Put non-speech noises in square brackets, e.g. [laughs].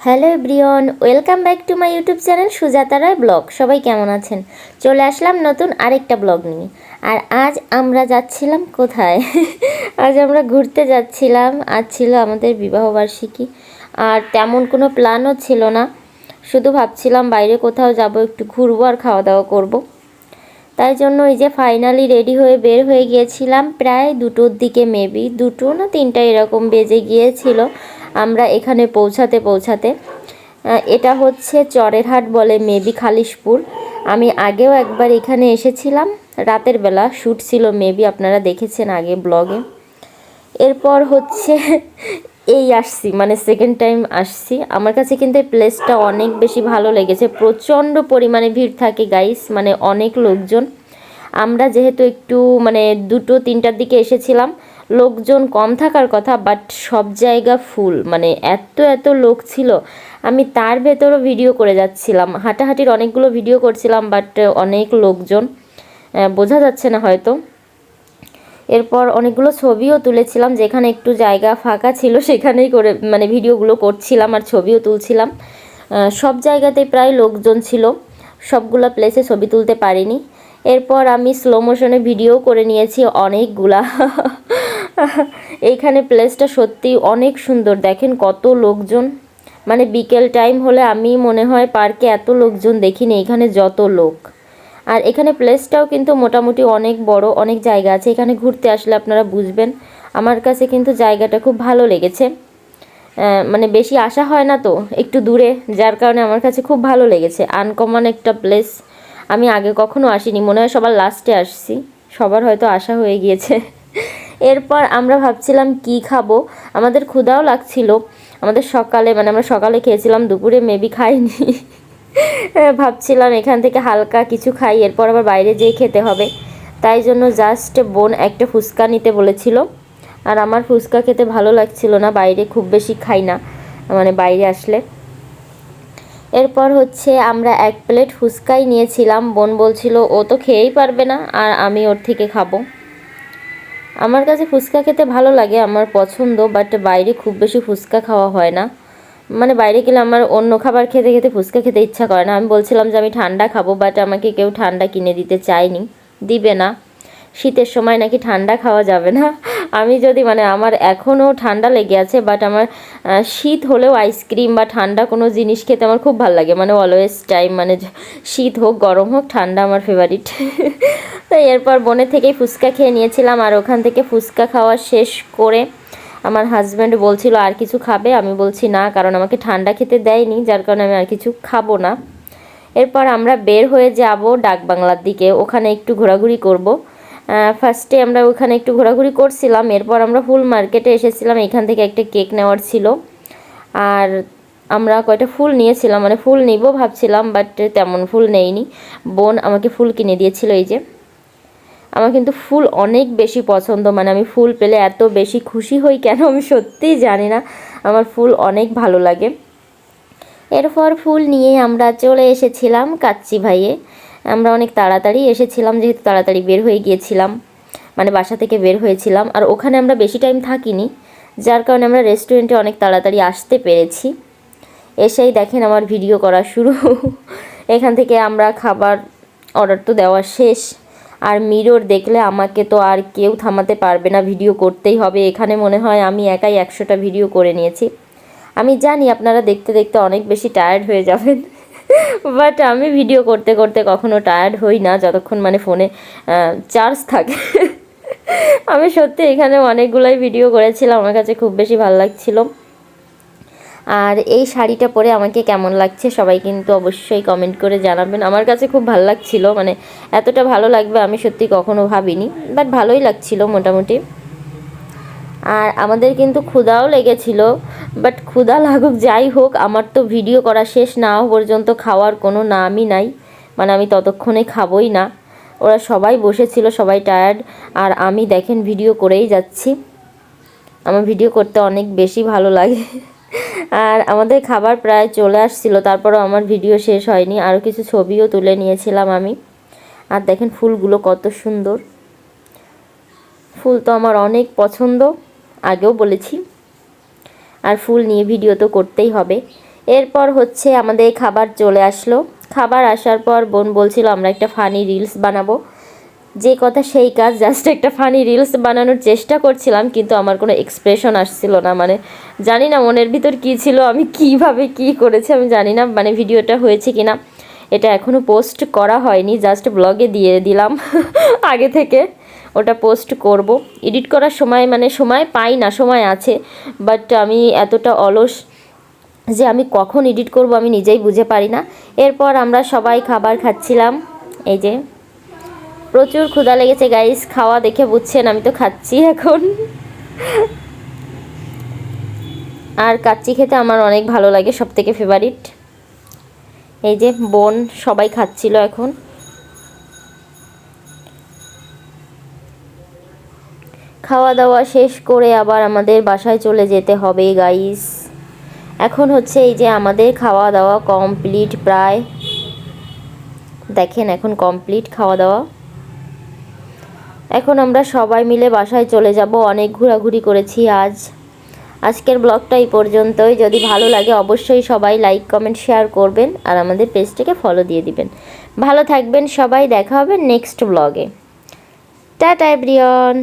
Hello Brian welcome back to my YouTube channel Sujata Roy blog. সবাই কেমন আছেন? চলে আসলাম নতুন আরেকটা ব্লগ নিয়ে। আর আজ আমরা যাচ্ছিলাম কোথায়? [laughs] আজ আমরা ঘুরতে যাচ্ছিলাম। আজ ছিল আমাদের বিবাহবার্ষিকী আর তেমন কোনো প্ল্যানও ছিল না। শুধু ভাবছিলাম বাইরে কোথাও যাব, একটু ঘুরবো আর খাওয়া দাওয়া করব। তাই জন্য এই যে ফাইনালি রেডি হয়ে বের হয়ে গিয়েছিলাম। প্রায় দুটোর দিকে মেবি। দুটো না তিনটা এরকম বেজে গিয়েছিল। আমরা এখানে পৌঁছাতে পৌঁছাতে এটা হচ্ছে চরেরহাট বলে মেবি খালিশপুর। আমি আগেও একবার এখানে এসেছিলাম, রাতের বেলা শ্যুট ছিল মেবি, আপনারা দেখেছেন আগে ব্লগে। এরপর হচ্ছে [laughs] এই আসছি মানে সেকেন্ড টাইম আসছি। আমার কাছে কিন্তু এই প্লেসটা অনেক বেশি ভালো লেগেছে, প্রচণ্ড পরিমাণে ভিড় থাকে গাইস মানে অনেক লোকজন। আমরা যেহেতু একটু মানে দুটো, তিনটার দিকে এসেছিলাম লোকজন কম থাকার কথা বাট সব জায়গা ফুল মানে এত এত লোক ছিল। আমি তার ভেতরও ভিডিও করে যাচ্ছিলাম। হাঁটাহাঁটির অনেকগুলো ভিডিও করছিলাম বাট অনেক লোকজন বোঝা যাচ্ছে না হয়তো। এরপর অনেকগুলো ছবিও তুলেছিলাম, যেখানে একটু জায়গা ফাঁকা ছিল, সেখানেই করে মানে ভিডিওগুলো করছিলাম আর ছবিও তুলছিলাম। সব জায়গাতেই প্রায় লোকজন ছিল। সবগুলো প্লেসে ছবি তুলতে পারিনি। এরপর আমি স্লো মোশনে ভিডিও করে নিয়েছি অনেকগুলা। [laughs] [laughs] এইখানে প্লেসটা সত্যি অনেক সুন্দর। দেখেন কত লোকজন। মানে বিকেল টাইম হলে আমি মনে হয় পার্কে এত লোকজন দেখিনি, এখানে যত লোক। আর এখানে প্লেসটাও কিন্তু মোটামুটি অনেক বড়, অনেক জায়গা আছে। এখানে ঘুরতে আসলে আপনারা বুঝবেন। আমার কাছে কিন্তু জায়গাটা খুব ভালো লেগেছে। মানে বেশি আসা হয় না তো, একটু দূরে। যার কারণে আমার কাছে খুব ভালো লেগেছে। আনকমন একটা প্লেস আমি আগে কখনো আসিনি। মনে হয় সবার লাস্টে আসছি। সবার হয়তো আসা হয়ে গিয়েছে। [laughs] এরপর আমরা ভাবছিলাম কি খাব। আমাদের ক্ষুধাও লাগছিল। আমাদের সকালে মানে আমরা সকালে খেয়েছিলাম দুপুরে মেবি খাইনি। হ্যাঁ, ভাবছিলাম এখান থেকে হালকা কিছু খাই এরপর আবার বাইরে যেয়ে খেতে হবে। তাই জন্য জাস্ট বোন একটা ফুচকা নিতে বলেছিল। আর আমার ফুচকা খেতে ভালো লাগছিল না বাইরে খুব বেশি খাই না মানে বাইরে আসলে। এরপর হচ্ছে আমরা এক প্লেট ফুচকাই নিয়েছিলাম। বোন বলছিল ও তো খেয়েই পারবে না আর আমি ওর থেকে খাব। আমার কাছে ফুচকা খেতে ভালো লাগে, আমার পছন্দ বাট বাইরে খুব বেশি ফুচকা খাওয়া হয় না। মানে বাইরে গেলে আমার অন্য খাবার খেতে খেতে ফুচকা খেতে ইচ্ছা করে না। আমি বলছিলাম যে আমি ঠান্ডা খাব বাট আমাকে কেউ ঠান্ডা কিনে দিতে চায়নি, দিবে না। শীতের সময় নাকি ঠান্ডা খাওয়া যাবে না। আমি যদি মানে আমার এখনও ঠান্ডা লেগে আছে বাট আমার শীত হলেও আইসক্রিম বা ঠান্ডা কোনো জিনিস খেতে আমার খুব ভালো লাগে। মানে অলওয়েজ টাইম মানে শীত হোক, গরম হোক, ঠান্ডা আমার ফেভারিট [laughs] তাই এরপর বনের থেকেই ফুচকা খেয়ে নিয়েছিলাম, আর ওখান থেকে ফুচকা খাওয়া শেষ করে আমার হাজব্যান্ড বলছিল, আর কিছু খাবে? আমি বলছি, না, কারণ আমাকে ঠান্ডা খেতে দেয়নি, যার কারণে আমি আর কিছু খাব না। এরপর আমরা বের হয়ে যাব ডাকবাংলার দিকে, ওখানে একটু ঘোরাঘুরি করব। ফার্স্টে আমরা ওখানে একটু ঘোরাঘুরি করছিলাম, এরপর আমরা ফুল মার্কেটে এসেছিলাম, এখান থেকে একটা কেক নেওয়ার ছিল। আর আমরা কয়টা ফুল নিয়েছিলাম মানে ফুল নিব ভাবছিলাম বাট তেমন ফুল নেইনি। বোন আমাকে ফুল কিনে দিয়েছিল এই যে। আমার কিন্তু ফুল অনেক বেশি পছন্দ মানে আমি ফুল পেলে এত বেশি খুশি হই কেন আমি সত্যিই জানি না। আমার ফুল অনেক ভালো লাগে। এরপর ফুল নিয়ে আমরা চলে এসেছিলাম কাচ্চি ভাইয়ে। আমরা অনেক তাড়াতাড়ি এসেছিলাম, যেহেতু তাড়াতাড়ি বের হয়ে গিয়েছিলাম মানে বাসা থেকে বের হয়েছিলাম। আর ওখানে আমরা বেশি টাইম থাকিনি, যার কারণে আমরা রেস্টুরেন্টে অনেক তাড়াতাড়ি আসতে পেরেছি। এসেই দেখেন আমার ভিডিও করা শুরু। এখান থেকে আমরা খাবার অর্ডার তো দেওয়া শেষ। আর মিরর দেখলে আমাকে তো আর কেউ থামাতে পারবে না ভিডিও করতেই হবে। এখানে মনে হয় আমি একাই একশোটা ভিডিও করে নিয়েছি। আমি জানি আপনারা দেখতে দেখতে অনেক বেশি টায়ার্ড হয়ে যাবেন। বাট আমি ভিডিও করতে করতে কখনো টায়ার্ড হই না, যতক্ষণ মানে ফোনে চার্জ থাকে। আমি সত্যি এখানে অনেকগুলোই ভিডিও করেছিলাম, আমার কাছে খুব বেশি ভালো লাগছিল। আর এই শাড়িটা পরে আমাকে কেমন লাগছে সবাই কিন্তু অবশ্যই কমেন্ট করে জানাবেন। আমার কাছে খুব ভালো লাগছিল মানে এতটা ভালো লাগবে আমি সত্যি কখনো ভাবিনি বাট ভালোই লাগছিল মোটামুটি। আর আমাদের কিন্তু ক্ষুধাও লেগেছিল বাট ক্ষুধা লাগুক যাই হোক, আমার তো ভিডিও করা শেষ না পর্যন্ত খাওয়ার কোনো নামই নাই। মানে আমি ততক্ষণে খাবই না। ওরা সবাই বসেছিল, সবাই টায়ার্ড আর আমি দেখেন ভিডিও করেই যাচ্ছি। আমার ভিডিও করতে অনেক বেশি ভালো লাগে। আর আমাদের খাবার প্রায় চলে আসছিল, তারপরও আমার ভিডিও শেষ হয়নি, আরও কিছু ছবিও তুলে নিয়েছিলাম আমি। আর দেখেন ফুলগুলো কত সুন্দর। ফুল তো আমার অনেক পছন্দ। আগেও বলেছি। আর ফুল নিয়ে ভিডিও তো করতেই হবে। এরপর হচ্ছে আমাদের খাবার চলে আসলো। খাবার আসার পর বোন বলছিল, আমরা একটা ফানি রিলস বানাবো। যে কথা সেই কাজ, জাস্ট একটা ফানি রিলস বানানোর চেষ্টা করছিলাম, কিন্তু আমার কোনো এক্সপ্রেশন আসছিল না। মানে জানি না মনের ভিতর কী ছিল, আমি কীভাবে কি করেছি, আমি জানি না মানে ভিডিওটা হয়েছে কি না এটা এখনও পোস্ট করা হয়নি, জাস্ট ব্লগে দিয়ে দিলাম [laughs] আগে থেকে। ওটা পোস্ট করব। এডিট করার সময় মানে সময় পাই না, সময় আছে বাট আমি এতটা অলস যে আমি কখন এডিট করব আমি নিজেই বুঝে পারি না। এরপর আমরা সবাই খাবার খাচ্ছিলাম, এই যে। প্রচুর ক্ষুধা লেগেছে গাইস খাওয়া দেখে বুঝছেন, আমি তো খাচ্ছি এখন। আর কাচ্চি খেতে আমার অনেক ভালো লাগে সব থেকে ফেভারিট এই যে বোন সবাই খাচ্ছিল এখন। খাওয়া দাওয়া শেষ করে আবার আমাদের বাসায় চলে যেতে হবে গাইস এখন হচ্ছে এই যে আমাদের খাওয়া দাওয়া কমপ্লিট প্রায়। দেখেন এখন কমপ্লিট খাওয়া দাওয়া এখন আমরা সবাই মিলে বাসায় চলে যাব, অনেক ঘোরাঘুরি করেছি আজ। আজকের ব্লগটা এই পর্যন্তই। যদি ভালো লাগে অবশ্যই সবাই লাইক কমেন্ট শেয়ার করবেন আর আমাদের পেজটাকে ফলো দিয়ে দিবেন। ভালো থাকবেন সবাই, দেখা হবে নেক্সট ব্লগে টাটা এভরিওয়ান